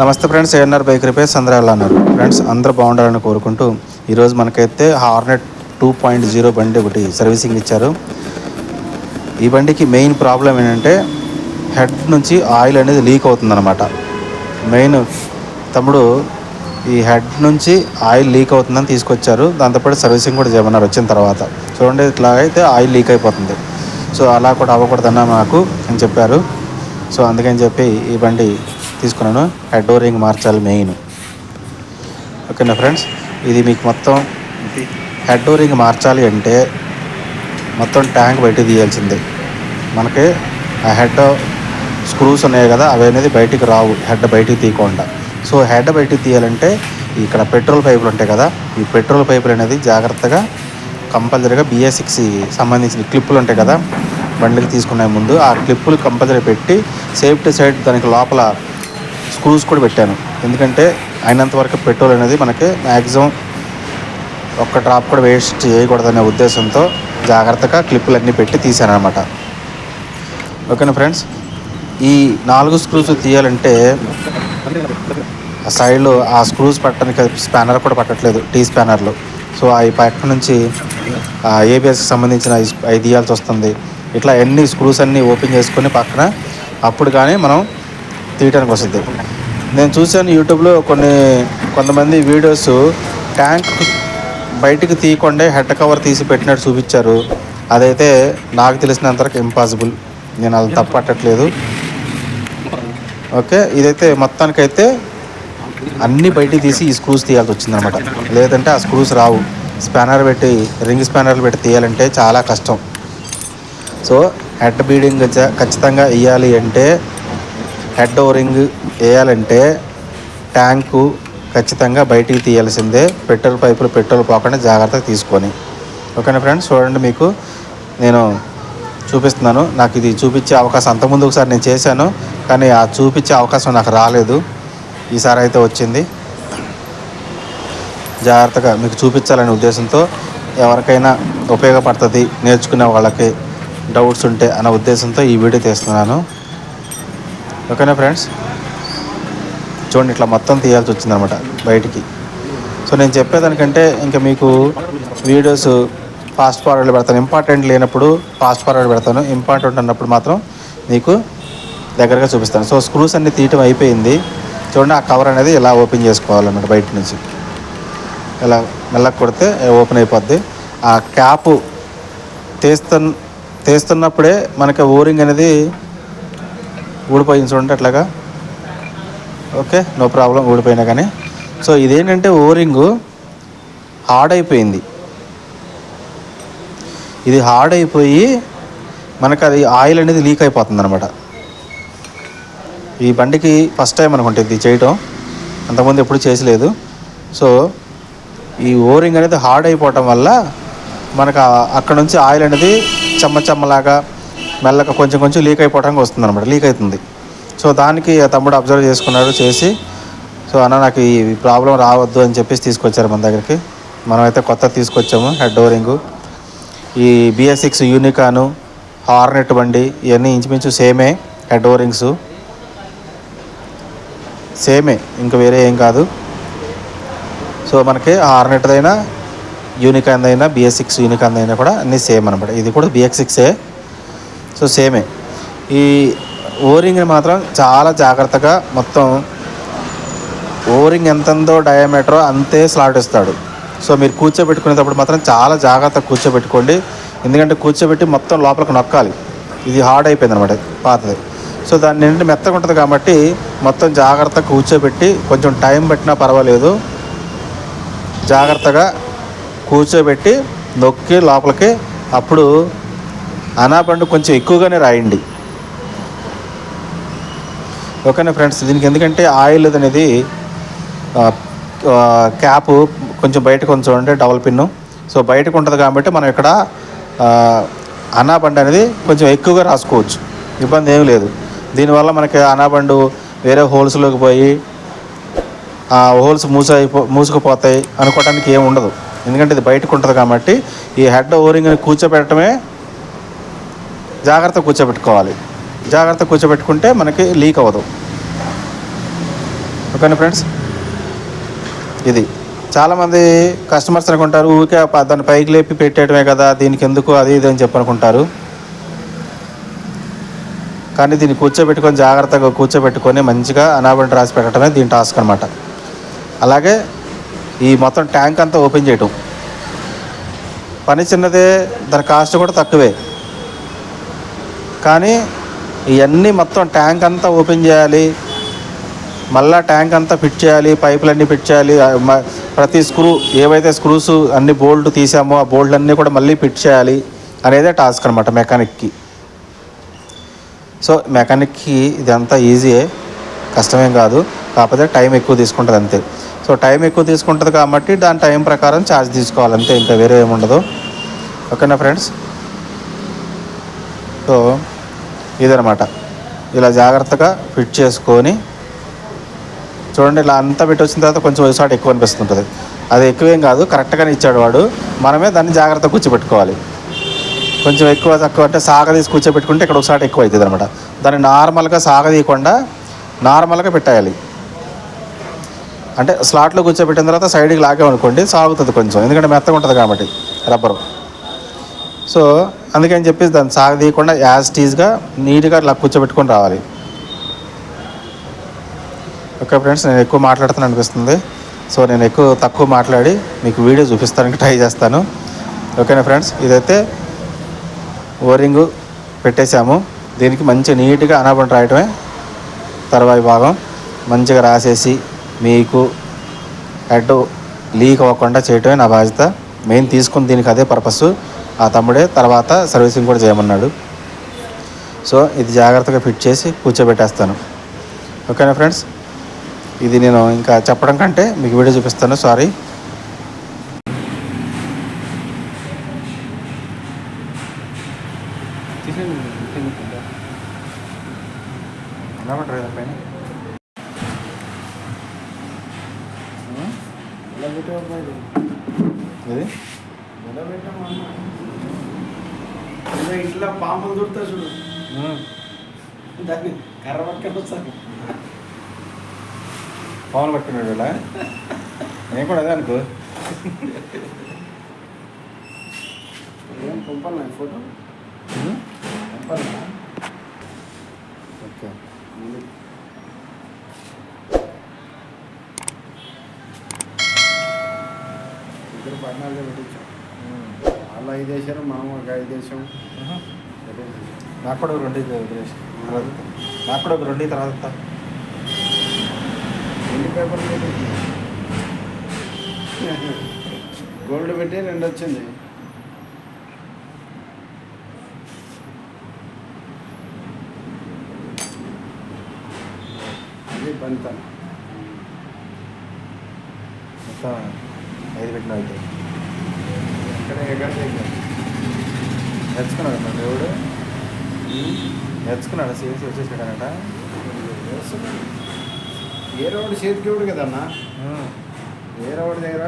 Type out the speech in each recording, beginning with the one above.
నమస్తే friends ANR bike repairs అందరూ ఎలా ఫ్రెండ్స్ అందరూ బాగుండాలని కోరుకుంటూ ఈరోజు మనకైతే హార్నెట్ టూ పాయింట్ జీరో బండి ఒకటి సర్వీసింగ్ ఇచ్చారు. ఈ బండికి మెయిన్ ప్రాబ్లం ఏంటంటే హెడ్ నుంచి ఆయిల్ అనేది లీక్ అవుతుందన్నమాట. మెయిన్ తమ్ముడు ఈ హెడ్ నుంచి ఆయిల్ లీక్ అవుతుందని తీసుకొచ్చారు. దాంతోపాటు సర్వీసింగ్ కూడా చేయమన్నారు వచ్చిన తర్వాత. చూడండి ఇట్లా అయితే ఆయిల్ లీక్ అయిపోతుంది. సో అలా కూడా అవ్వకూడదన్నా నాకు అని చెప్పారు. సో అందుకని చెప్పి ఈ బండి తీసుకున్నాను. హెడ్ డోరింగ్ మార్చాలి మెయిన్ ఓకేనా ఫ్రెండ్స్ ఇది మీకు మొత్తం హెడ్ డోరింగ్ మార్చాలి అంటే మొత్తం ట్యాంక్ బయట తీయాల్సిందే. మనకి ఆ హెడ్ స్క్రూస్ ఉన్నాయి కదా అవి అనేది బయటికి రావు హెడ్ బయటికి తీయకుండా. సో హెడ్ బయటికి తీయాలంటే ఇక్కడ పెట్రోల్ పైపులు ఉంటాయి కదా ఈ పెట్రోల్ పైపులు అనేది జాగ్రత్తగా కంపల్సరీగా బిఎస్సిక్స్ సంబంధించిన క్లిప్పులు ఉంటాయి కదా బండికి తీసుకునే ముందు ఆ క్లిప్పులు కంపల్సరీ పెట్టి సేఫ్టీ సైడ్ దానికి లోపల స్క్రూస్ కూడా పెట్టాను. ఎందుకంటే అయినంత వరకు పెట్రోల్ అనేది మనకి మ్యాక్సిమం ఒక్క డ్రాప్ కూడా వేస్ట్ చేయకూడదనే ఉద్దేశంతో జాగ్రత్తగా క్లిప్పులు అన్నీ పెట్టి తీసాను అనమాట ఓకేనా ఫ్రెండ్స్? ఈ నాలుగు స్క్రూస్ తీయాలంటే ఆ సైడ్లో ఆ స్క్రూస్ పట్టడానికి స్పానర్ కూడా పట్టట్లేదు టీ స్పానర్లు. సో అవి పక్క నుంచి ఏబిఎస్కి సంబంధించిన అవి తీయాల్సి వస్తుంది. ఇట్లా ఎన్ని స్క్రూస్ అన్నీ ఓపెన్ చేసుకొని పక్కన అప్పుడు కానీ మనం తీయడానికి వస్తుంది. నేను చూశాను యూట్యూబ్లో కొన్ని కొంతమంది వీడియోస్ ట్యాంక్ బయటికి తీయకుండా హెడ్ కవర్ తీసి పెట్టినట్టు చూపించారు. అదైతే నాకు తెలిసినంతవరకు ఇంపాసిబుల్. నేను అది తప్పట్టట్లేదు ఓకే ఇదైతే మొత్తానికైతే అన్ని బయటికి తీసి ఈ స్క్రూస్ తీయాల్సి వచ్చిందనమాట. లేదంటే ఆ స్క్రూస్ రావు. స్పానర్ పెట్టి రింగ్ స్పానర్లు పెట్టి తీయాలంటే చాలా కష్టం. సో హెడ్ బీడింగ్ ఖచ్చితంగా వేయాలి అంటే హెడ్ ఓరింగ్ వేయాలంటే ట్యాంకు ఖచ్చితంగా బయటికి తీయాల్సిందే. పెట్రోల్ పైపులు పెట్రోల్ పోకుండా జాగ్రత్తగా తీసుకొని. ఓకేనా ఫ్రెండ్స్? చూడండి మీకు నేను చూపిస్తున్నాను. నాకు ఇది చూపించే అవకాశం అంతకుముందు ఒకసారి నేను చేశాను కానీ ఆ చూపించే అవకాశం నాకు రాలేదు. ఈసారి అయితే వచ్చింది. జాగ్రత్తగా మీకు చూపించాలనే ఉద్దేశంతో ఎవరికైనా ఉపయోగపడుతుంది నేర్చుకునే వాళ్ళకి డౌట్స్ ఉంటే అన్న ఉద్దేశంతో ఈ వీడియో తీస్తున్నాను. ఓకేనా ఫ్రెండ్స్? చూడండి ఇట్లా మొత్తం తీయాల్సి వచ్చిందనమాట బయటికి. సో నేను చెప్పేదానికంటే ఇంకా మీకు వీడియోస్ ఫాస్ట్ ఫార్వర్డ్ పెడతాను. ఇంపార్టెంట్ లేనప్పుడు ఫాస్ట్ ఫార్వర్డ్ పెడతాను. ఇంపార్టెంట్ ఉన్నప్పుడు మాత్రం మీకు దగ్గరగా చూపిస్తాను. సో స్క్రూస్ అన్ని తీయటం అయిపోయింది. చూడండి ఆ కవర్ అనేది ఇలా ఓపెన్ చేసుకోవాలన్నమాట బయట నుంచి. ఇలా మెల్లగా కొడితే ఓపెన్ అయిపోద్ది. ఆ క్యాప్ తీస్తున్న తీస్తున్నప్పుడే మనకి ఓరింగ్ అనేది ఊడిపోయింది చూడండి అట్లాగా. ఓకే నో ప్రాబ్లం ఊడిపోయినా కానీ. సో ఇదేంటంటే ఓరింగ్ హార్డ్ అయిపోయింది ఇది హార్డ్ అయిపోయి మనకు అది ఆయిల్ అనేది లీక్ అయిపోతుంది అనమాట ఈ బండికి ఫస్ట్ టైం అనుకుంటుంది ఇది చేయటం. అంతకుముందు ఎప్పుడు చేసలేదు. సో ఈ ఓరింగ్ అనేది హార్డ్ అయిపోవటం వల్ల మనకు అక్కడ నుంచి ఆయిల్ అనేది చెమ్మ చెమ్మలాగా మెల్లగా కొంచెం కొంచెం లీక్ అయిపోవడానికి వస్తుంది అనమాట లీక్ అవుతుంది. సో దానికి ఆ తమ్ముడు అబ్జర్వ్ చేసుకున్నాడు చేసి సో అన్న నాకు ఈ ప్రాబ్లం రావద్దు అని చెప్పేసి తీసుకొచ్చారు మన దగ్గరికి. మనమైతే కొత్త తీసుకొచ్చాము హెడ్ డోరింగు ఈ బిఎస్ సిక్స్ యూనికాను హార్నెట్ బండి ఇవన్నీ ఇంచుమించు సేమే హెడ్ ఓరింగ్స్ సేమే ఇంకా వేరే ఏం కాదు. సో మనకి హార్నెట్ అయినా యూనికాన్ అయినా బిఎస్ సిక్స్ యూనికాన్ అయినా కూడా అన్నీ సేమ్ అనమాట ఇది కూడా బిఎక్స్ సిక్సే సో సేమే. ఈ ఓరింగ్ని మాత్రం చాలా జాగ్రత్తగా మొత్తం ఓరింగ్ ఎంత ఉందో అంతే స్లాట్ ఇస్తాడు. సో మీరు కూర్చోబెట్టుకునేటప్పుడు మాత్రం చాలా జాగ్రత్తగా కూర్చోబెట్టుకోండి. ఎందుకంటే కూర్చోబెట్టి మొత్తం లోపలికి నొక్కాలి. ఇది హార్డ్ అయిపోయింది అనమాట పాతది. సో దాన్ని ఏంటంటే మెత్తగా ఉంటుంది కాబట్టి మొత్తం జాగ్రత్తగా కూర్చోబెట్టి కొంచెం టైం పెట్టినా పర్వాలేదు. జాగ్రత్తగా కూర్చోబెట్టి నొక్కి లోపలికి అప్పుడు అనాబండు కొంచెం ఎక్కువగానే రాయండి. ఓకేనా ఫ్రెండ్స్? దీనికి ఎందుకంటే ఆయిల్ అనేది క్యాప్ కొంచెం బయటకు కొంచెం ఉంటే డబల్ పిన్ను. సో బయటకు ఉంటుంది కాబట్టి మనం ఇక్కడ ఆ, అనేది కొంచెం ఎక్కువగా రాసుకోవచ్చు. ఇబ్బంది ఏమి లేదు. దీనివల్ల మనకి అనాబండు వేరే హోల్స్లోకి పోయి ఆ హోల్స్ మూస మూసుకుపోతాయి అనుకోవడానికి ఏం ఉండదు. ఎందుకంటే ఇది బయటకు ఉంటుంది కాబట్టి ఈ హెడ్ ఓరింగ్ని కూర్చోబెట్టడమే జాగ్రత్త కూర్చోబెట్టుకోవాలి. జాగ్రత్త కూర్చోబెట్టుకుంటే మనకి లీక్ అవ్వదు. ఓకేనా ఫ్రెండ్స్? ఇది. చాలామంది కస్టమర్స్ అనుకుంటారు ఊరికే దాన్ని పైకి లేపి పెట్టేయడమే కదా దీనికి ఎందుకు అది ఇది అని చెప్పి అనుకుంటారు. కానీ దీన్ని కూర్చోబెట్టుకొని జాగ్రత్తగా కూర్చోబెట్టుకొని మంచిగా అనాబెంట్ రాసి పెట్టడమే దీని టాస్క్ అనమాట అలాగే ఈ మొత్తం ట్యాంక్ అంతా ఓపెన్ చేయటం. పని చిన్నదే దాని కాస్ట్ కూడా తక్కువే. కానీ ఇవన్నీ మొత్తం ట్యాంక్ అంతా ఓపెన్ చేయాలి. మళ్ళా ట్యాంక్ అంతా ఫిట్ చేయాలి పైపులన్నీ ఫిట్ చేయాలి. ప్రతి స్క్రూ ఏవైతే స్క్రూస్ అన్ని బోల్ట్ తీసామో ఆ బోల్ట్ అన్నీ కూడా మళ్ళీ ఫిట్ చేయాలి అనేదే టాస్క్ అనమాట మెకానిక్కి. సో మెకానిక్కి ఇదంతా ఈజీయే కష్టమేం కాదు. కాకపోతే టైం ఎక్కువ తీసుకుంటుంది అంతే. సో టైం ఎక్కువ తీసుకుంటుంది కాబట్టి దాని టైం ప్రకారం ఛార్జ్ తీసుకోవాలి అంతే ఇంకా వేరే ఏముండదు. ఓకేనా ఫ్రెండ్స్? సో ఇదనమాట ఇలా జాగ్రత్తగా ఫిట్ చేసుకొని చూడండి ఇలా అంతా పెట్టి వచ్చిన తర్వాత కొంచెం ఒకసారి ఎక్కువ అనిపిస్తుంటుంది. అది ఎక్కువేం కాదు కరెక్ట్గానే ఇచ్చాడు వాడు. మనమే దాన్ని జాగ్రత్తగా కూర్చోబెట్టుకోవాలి. కొంచెం ఎక్కువ తక్కువ అంటే సాగదీసి కూర్చోబెట్టుకుంటే ఇక్కడ ఒకసారి ఎక్కువ అవుతుంది అనమాట దాన్ని నార్మల్గా సాగదీయకుండా నార్మల్గా పెట్టేయాలి. అంటే స్లాట్లో కూర్చోబెట్టిన తర్వాత సైడ్కి లాగామనుకోండి సాగుతుంది కొంచెం. ఎందుకంటే మెత్తగా ఉంటుంది కాబట్టి రబ్బరు. సో అందుకని చెప్పేసి దాన్ని సాగదీయకుండా యాజ్ టీజ్గా నీట్గా ఇలా కూర్చోబెట్టుకొని రావాలి. ఓకే ఫ్రెండ్స్ నేను ఎక్కువ మాట్లాడుతాను అనిపిస్తుంది. సో నేను ఎక్కువ తక్కువ మాట్లాడి మీకు వీడియో చూపిస్తానికి ట్రై చేస్తాను. ఓకేనా ఫ్రెండ్స్? ఇదైతే ఓరింగు పెట్టేశాము. దీనికి మంచి నీట్గా అనాబండి రాయటమే తర్వాయి భాగం. మంచిగా రాసేసి మీకు హెడ్ లీక్ అవ్వకుండా చేయటమే నా బాధ్యత. మెయిన్ తీసుకుని దీనికి అదే పర్పస్ ఆ తమ్ముడే తర్వాత సర్వీసింగ్ కూడా చేయమన్నాడు. సో ఇది జాగ్రత్తగా ఫిట్ చేసి కూర్చోబెట్టేస్తాను. ఓకేనా ఫ్రెండ్స్? ఇది నేను ఇంకా చెప్పడం కంటే మీకు వీడియో చూపిస్తాను. సారీ పైన. ఇది ఇంట్లో పాములు దొరుకుతా చూడు. దాన్ని కర్ర పట్టుకొని పవన్ పట్టుకున్నాడు ఇలా నేను కూడా అదే అనుకో. ఏం పంపాలి ఫోటో? పంపాలి? ఓకే. ఇద్దరు పద్నాలుగు పెట్టించాం వాళ్ళు ఐదు వేసారు మనం ఒక ఐదు వేసాం నాకు కూడా ఒక రెండు నాకు కూడా ఒక రెండు తర్వాత. ఎన్ని పేపర్లు గోల్డ్ పెట్టి రెండు వచ్చింది. అది మొత్తం ఐదు పెట్టిన అయితే. ఎక్కడ నేర్చుకున్నాడు మన దేవుడు. నేర్చుకున్నాడు సిఎస్సి వచ్చేసాడనట. ఏ రోడ్డు చేతికి ఇవ్వడు కదన్నా? ఏ రోడ్డు దగ్గర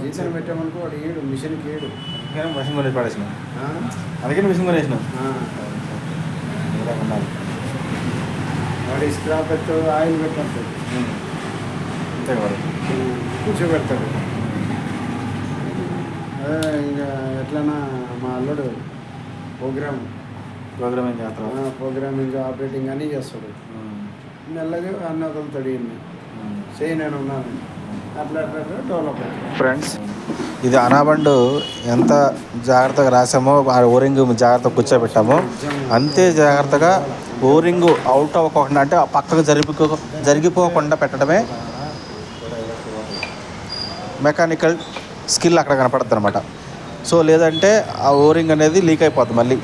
జీతం పెట్టామనుకో వాడు ఏడు మిషన్కి ఏడు. అందుకని మిషన్ కొనేసి పడేసిన? అందుకని మిషన్ కొనేసిన. వాడు స్క్రాప్ ఎత్తు ఆయిల్ పెట్టాడు. అంతే మరి కూర్చోబెడతాడు. ఇంకా ఎట్లన్నా మా అల్లుడు ప్రోగ్రామ్. ప్రోగ్రామింగ్ చేస్తాం ప్రోగ్రామింగ్ ఆపరేటింగ్ అన్నీ చేస్తాడు. మెల్లగా అన్న ఈయన్ని చేయి నేను ఉన్నాను. అట్లా అట్లా డెవలప్ ఫ్రెండ్స్ ఇది అనాబండు ఎంత జాగ్రత్తగా రాసామో ఆ ఓరింగ్ జాగ్రత్తగా కూర్చోబెట్టామో అంతే జాగ్రత్తగా ఓరింగ్ అవుట్ అవ్వకుండా అంటే ఆ పక్కకు జరిపి జరిగిపోకుండా పెట్టడమే మెకానికల్ స్కిల్ అక్కడ కనపడుతుంది అనమాట సో లేదంటే ఆ ఓరింగ్ అనేది లీక్ అయిపోతుంది మళ్ళీ.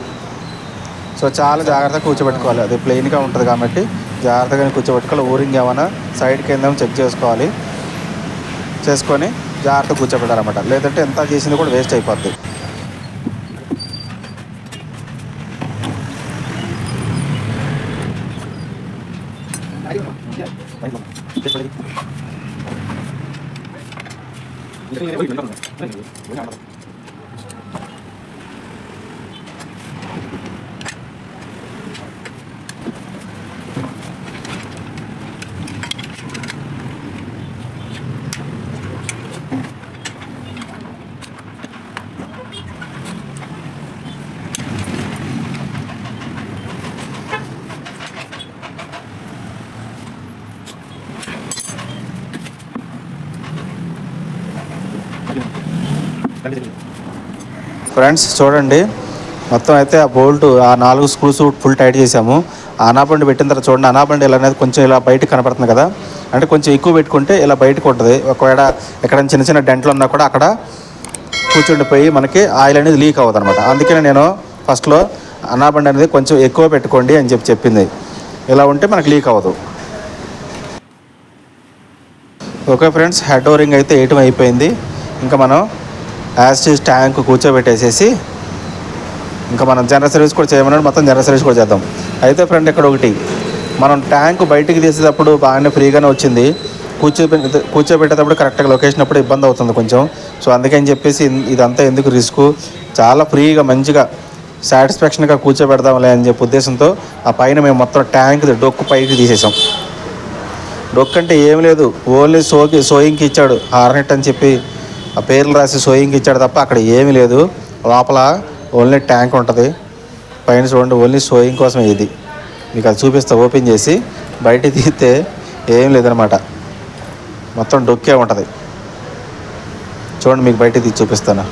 సో చాలా జాగ్రత్తగా కూర్చోబెట్టుకోవాలి. అది ప్లెయిన్గా ఉంటుంది కాబట్టి జాగ్రత్తగా కూర్చోబెట్టుకోవాలి. ఓరింగ్ ఏమైనా సైడ్ కింద చెక్ చేసుకోవాలి. చేసుకొని జాగ్రత్తగా కూర్చోబెట్టాలన్నమాట. లేదంటే ఎంత చేసింది కూడా వేస్ట్ అయిపోద్ది. 你这些东西你们什么？那你们留下吧。ఫ్రెండ్స్ చూడండి. మొత్తం అయితే ఆ బోల్ట్ ఆ నాలుగు స్క్రూస్ ఫుల్ టైట్ చేసాము ఆ అనాబండి పెట్టిన తర్వాత చూడండి అనాబండి ఇలా అనేది కొంచెం ఇలా బయటకు కనపడుతుంది కదా. అంటే కొంచెం ఎక్కువ పెట్టుకుంటే ఇలా బయటకు ఉంటుంది. ఒకవేళ ఎక్కడ చిన్న చిన్న డెంట్లు ఉన్నా కూడా అక్కడ కూర్చుండిపోయి మనకి ఆయిల్ అనేది లీక్ అవ్వదు అనమాట అందుకనే నేను ఫస్ట్లో అనాబండి అనేది కొంచెం ఎక్కువ పెట్టుకోండి అని చెప్పి చెప్పింది. ఇలా ఉంటే మనకు లీక్ అవ్వదు. ఓకే ఫ్రెండ్స్ హెడ్ ఓరింగ్ అయితే వేయటం అయిపోయింది. ఇంకా మనం యాస్టీస్ ట్యాంక్ కూర్చోబెట్టేసేసి ఇంకా మనం జనరల్ సర్వీస్ కూడా చేయమన్నాడు మొత్తం జనరల్ సర్వీస్ కూడా చేద్దాం. అయితే ఫ్రెండ్ ఇక్కడ ఒకటి మనం ట్యాంక్ బయటికి తీసేటప్పుడు బాగానే ఫ్రీగానే వచ్చింది. కూర్చోబె కూర్చోబెట్టేటప్పుడు కరెక్ట్గా లొకేషన్ అప్పుడు ఇబ్బంది అవుతుంది కొంచెం. సో అందుకని చెప్పేసి ఇదంతా ఎందుకు రిస్క్? చాలా ఫ్రీగా మంచిగా సాటిస్ఫాక్షన్గా కూర్చోబెడదాంలే అని చెప్పి ఉద్దేశంతో ఆ పైన మేము మొత్తం ట్యాంక్ డొక్కు పైకి తీసేసాం. డొక్కు అంటే ఏం లేదు ఓన్లీ సోకి సోయింగ్కి ఇచ్చాడు హార్నెట్ అని చెప్పి ఆ పేర్లు రాసి సోయింగ్ ఇచ్చాడు తప్ప అక్కడ ఏమీ లేదు. లోపల ఓన్లీ ట్యాంక్ ఉంటుంది. పైన చూడండి ఓన్లీ సోయింగ్ కోసం ఇది. మీకు అది చూపిస్తా ఓపెన్ చేసి బయట తీస్తే ఏం లేదనమాట. మొత్తం డొక్కే ఉంటుంది. చూడండి మీకు బయట తీసి చూపిస్తాను.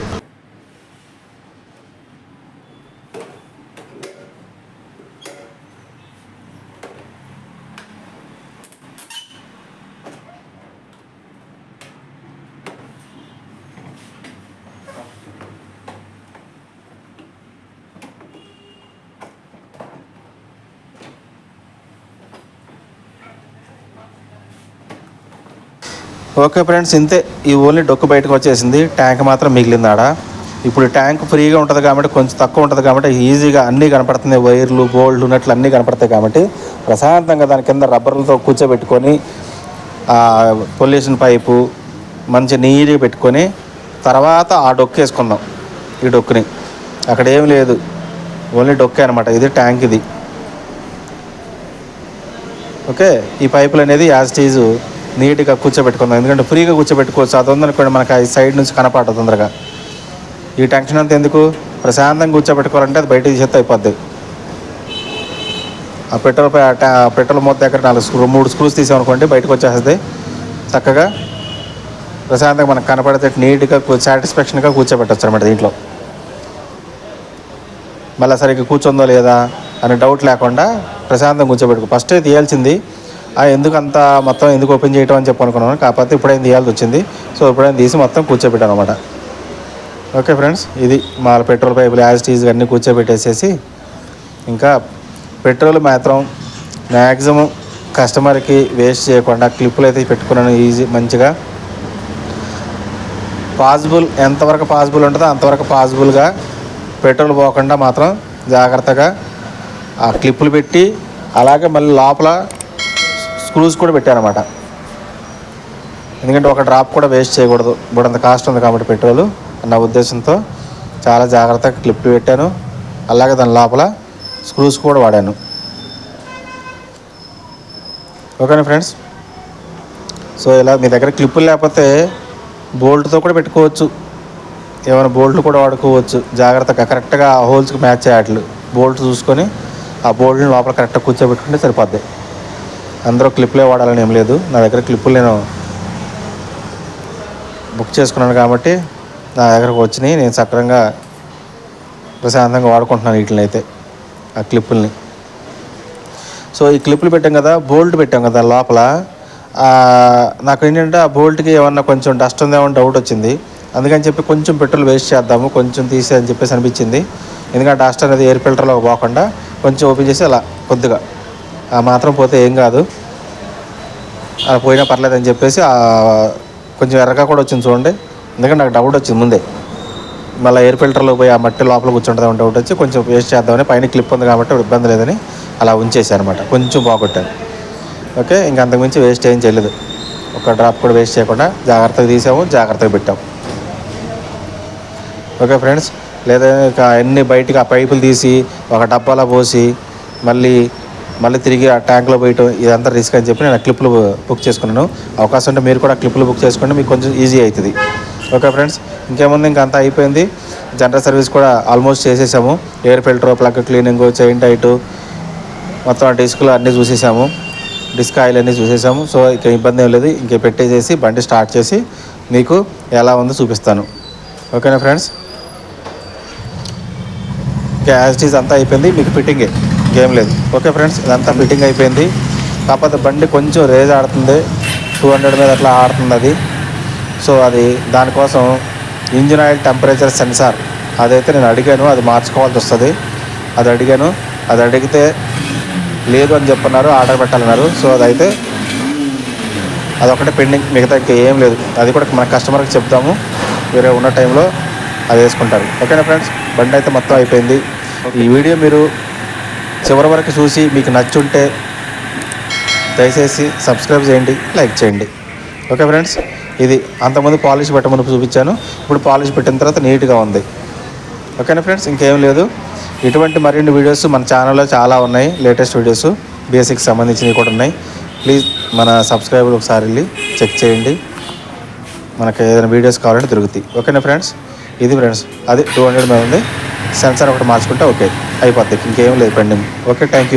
ఓకే ఫ్రెండ్స్ ఇంతే. ఈ ఓన్లీ డొక్కు బయటకు వచ్చేసింది. ట్యాంక్ మాత్రం మిగిలింది ఆడ ఇప్పుడు ట్యాంక్ ఫ్రీగా ఉంటుంది కాబట్టి కొంచెం తక్కువ ఉంటుంది కాబట్టి ఈజీగా అన్నీ కనపడుతున్నాయి. వైర్లు బోల్డ్ నట్లు అన్నీ కనపడతాయి కాబట్టి ప్రశాంతంగా దాని కింద రబ్బర్లతో కూర్చోబెట్టుకొని పొల్యూషన్ పైపు మంచి నీట్గా పెట్టుకొని తర్వాత ఆ డొక్కు వేసుకుందాం ఈ డొక్కుని. అక్కడ ఏం లేదు. ఓన్లీ డొక్కే అనమాట ఇది ట్యాంక్ ఇది. ఓకే? ఈ పైపులు అనేది యాజ్ టీజు నీట్గా కూర్చోబెట్టుకుందాం. ఎందుకంటే ఫ్రీగా కూర్చోబెట్టుకోవచ్చు. అది ఉందనుకోండి మనకి ఆ సైడ్ నుంచి కనపడదు తొందరగా. ఈ టెన్షన్ అంతా ఎందుకు? ప్రశాంతంగా కూర్చోబెట్టుకోవాలంటే అది బయట చేత అయిపోద్ది. ఆ పెట్రోల్ పై- ఆ పెట్రోల్ మూత దగ్గర నాలుగు స్క్రూ మూడు స్క్రూస్ తీసామనుకోండి బయటకు వచ్చేస్తుంది. చక్కగా ప్రశాంతంగా మనకు కనపడితే నీట్గా సాటిస్ఫాక్షన్గా కూర్చోబెట్టచ్చు అనమాట దీంట్లో. మళ్ళీ సరిగ్గా కూర్చుందో లేదా అని డౌట్ లేకుండా ప్రశాంతంగా కూర్చోబెట్టుకో. ఫస్ట్ తీయాల్సింది ఎందుకు అంత మొత్తం ఎందుకు ఓపెన్ చేయటం అని చెప్పి అనుకున్నాను. కాకపోతే ఇప్పుడైనా తీయాల్సి వచ్చింది. సో ఇప్పుడైనా తీసి మొత్తం కూర్చోబెట్టాను అనమాట ఓకే ఫ్రెండ్స్ ఇది మా పెట్రోల్ పైపులు యాజ్ టీజ్ అన్నీ కూర్చోబెట్టేసేసి ఇంకా పెట్రోల్ మాత్రం మ్యాక్సిమం కస్టమర్కి వేస్ట్ చేయకుండా క్లిప్పులు అయితే పెట్టుకున్నాను ఈజీ మంచిగా. పాసిబుల్ ఎంతవరకు పాసిబుల్ ఉంటుందో అంతవరకు పాసిబుల్గా పెట్రోల్ పోకుండా మాత్రం జాగ్రత్తగా ఆ క్లిప్పులు పెట్టి అలాగే మళ్ళీ లోపల స్క్రూస్ కూడా పెట్టారన్నమాట. ఎందుకంటే ఒక డ్రాప్ కూడా వేస్ట్ చేయకూడదు. బుడంత కాస్ట్ ఉంది కాబట్టి పెట్రోల్. అన్న ఉద్దేశంతో చాలా జాగ్రత్తగా క్లిప్లు పెట్టాను. అలాగే దాని లోపల స్క్రూస్ కూడా వాడాను. ఓకేనా ఫ్రెండ్స్? సో ఇలా మీ దగ్గర క్లిప్పులు లేకపోతే బోల్ట్తో కూడా పెట్టుకోవచ్చు. ఏమైనా బోల్ట్ కూడా వాడుకోవచ్చు. జాగ్రత్తగా కరెక్ట్గా హోల్స్కి మ్యాచ్ అయ్యేట్లు. బోల్ట్ చూసుకొని ఆ బోల్ట్ని లోపల కరెక్ట్గా కూర్చోబెట్టుకుంటే సరిపోద్ది. అందరూ క్లిప్లే వాడాలని ఏం లేదు. నా దగ్గర క్లిప్పులు నేను బుక్ చేసుకున్నాను కాబట్టి నా దగ్గరకు వచ్చినాయి. నేను సక్రంగా ప్రశాంతంగా వాడుకుంటున్నాను వీటిని అయితే ఆ క్లిప్పుల్ని సో ఈ క్లిప్పులు పెట్టాం కదా బోల్ట్ పెట్టాం కదా లోపల. నాకు ఏంటంటే ఆ బోల్ట్కి ఏమన్నా కొంచెం డస్ట్ ఉందేమో డౌట్ వచ్చింది. అందుకని చెప్పి కొంచెం పెట్రోల్ వేస్ట్ చేద్దాము కొంచెం తీసే అని చెప్పేసి అనిపించింది. ఎందుకంటే డస్ట్ అనేది ఎయిర్ ఫిల్టర్లో పోకుండా కొంచెం ఓపెన్ చేసి అలా కొద్దిగా మాత్రం పోతే ఏం కాదు. అలా పోయినా పర్లేదని చెప్పేసి కొంచెం ఎర్రగా కూడా వచ్చింది చూడండి. ఎందుకంటే నాకు డౌట్ వచ్చింది ముందే. మళ్ళీ ఎయిర్ ఫిల్టర్లో పోయి ఆ మట్టి లోపల కూర్చుంటుందని డౌట్ వచ్చి కొంచెం వేస్ట్ చేద్దామని పైన క్లిప్ ఉంది కాబట్టి ఇబ్బంది లేదని అలా ఉంచేసాను అనమాట కొంచెం బాగొట్టాను. ఓకే ఇంక అంతకుమించి వేస్ట్ ఏం చేయలేదు. ఒక డ్రాప్ కూడా వేస్ట్ చేయకుండా జాగ్రత్తగా తీసాము జాగ్రత్తగా పెట్టాము. ఓకే ఫ్రెండ్స్ లేదా ఇంకా అన్ని బయటికి ఆ పైపులు తీసి ఒక డబ్బాలో పోసి మళ్ళీ మళ్ళీ తిరిగి ఆ ట్యాంక్లో పోయటం ఇదంతా రిస్క్ అని చెప్పి నేను ఆ క్లిప్లు బుక్ చేసుకున్నాను. అవకాశం ఉంటే మీరు కూడా ఆ క్లిప్లు బుక్ చేసుకోండి మీకు కొంచెం ఈజీ అవుతుంది. ఓకే ఫ్రెండ్స్ ఇంకేముంది? ఇంకా అంతా అయిపోయింది. జనరల్ సర్వీస్ కూడా ఆల్మోస్ట్ చేసేసాము. Air filter plug cleaning chain tight మొత్తం ఆ డిస్క్లు అన్నీ చూసేసాము. డిస్క్ ఆయిల్ అన్నీ చూసేసాము. సో ఇక ఇబ్బంది ఏం లేదు. ఇంక పెట్టేసేసి బండి స్టార్ట్ చేసి మీకు ఎలా ఉందో చూపిస్తాను. ఓకేనా ఫ్రెండ్స్? యాజ్ ఈజ్ అంతా అయిపోయింది. మీకు ఫిట్టింగే గేమ్ లేదు. ఓకే ఫ్రెండ్స్ ఇదంతా ఫిట్టింగ్ అయిపోయింది. కాకపోతే బండి కొంచెం రేజ్ ఆడుతుంది. టూ హండ్రెడ్ మీద అట్లా ఆడుతుంది అది. సో అది దానికోసం ఇంజిన్ ఆయిల్ టెంపరేచర్ సెన్సార్ అదైతే నేను అడిగాను అది మార్చుకోవాల్సి వస్తుంది. అది అడిగాను. అది అడిగితే లేదు అని చెప్పన్నారు ఆర్డర్ పెట్టాలన్నారు. సో అదైతే అదొకటే పెండింగ్ మిగతా ఇంకా ఏం లేదు. అది కూడా మన కస్టమర్కి చెప్తాము. వేరే ఉన్న టైంలో అది వేసుకుంటారు. ఓకేనా ఫ్రెండ్స్ బండి అయితే మొత్తం అయిపోయింది. ఈ వీడియో మీరు చివరి వరకు చూసి మీకు నచ్చుంటే దయచేసి సబ్స్క్రైబ్ చేయండి లైక్ చేయండి. ఓకే ఫ్రెండ్స్ ఇది అంతకుముందు పాలిష్ పెట్టమని చూపించాను. ఇప్పుడు పాలిష్ పెట్టిన తర్వాత నీట్గా ఉంది. ఓకేనా ఫ్రెండ్స్ ఇంకేం లేదు. ఇటువంటి మరిన్ని వీడియోస్ మన ఛానల్లో చాలా ఉన్నాయి. లేటెస్ట్ వీడియోస్ బేసిక్స్ సంబంధించినవి కూడా ఉన్నాయి. ప్లీజ్ మన సబ్స్క్రైబర్ ఒకసారి వెళ్ళి చెక్ చేయండి. మనకి ఏదైనా వీడియోస్ కావాలంటే దొరుకుతాయి ఓకేనా ఫ్రెండ్స్? ఇది ఫ్రెండ్స్ అది టూ హండ్రెడ్ మీద ఉంది. సెన్సార్ ఒకటి మార్చుకుంటే ఓకే అయిపోద్ది ఇంకేం లేదు పెండింగ్ ఓకే థ్యాంక్ యూ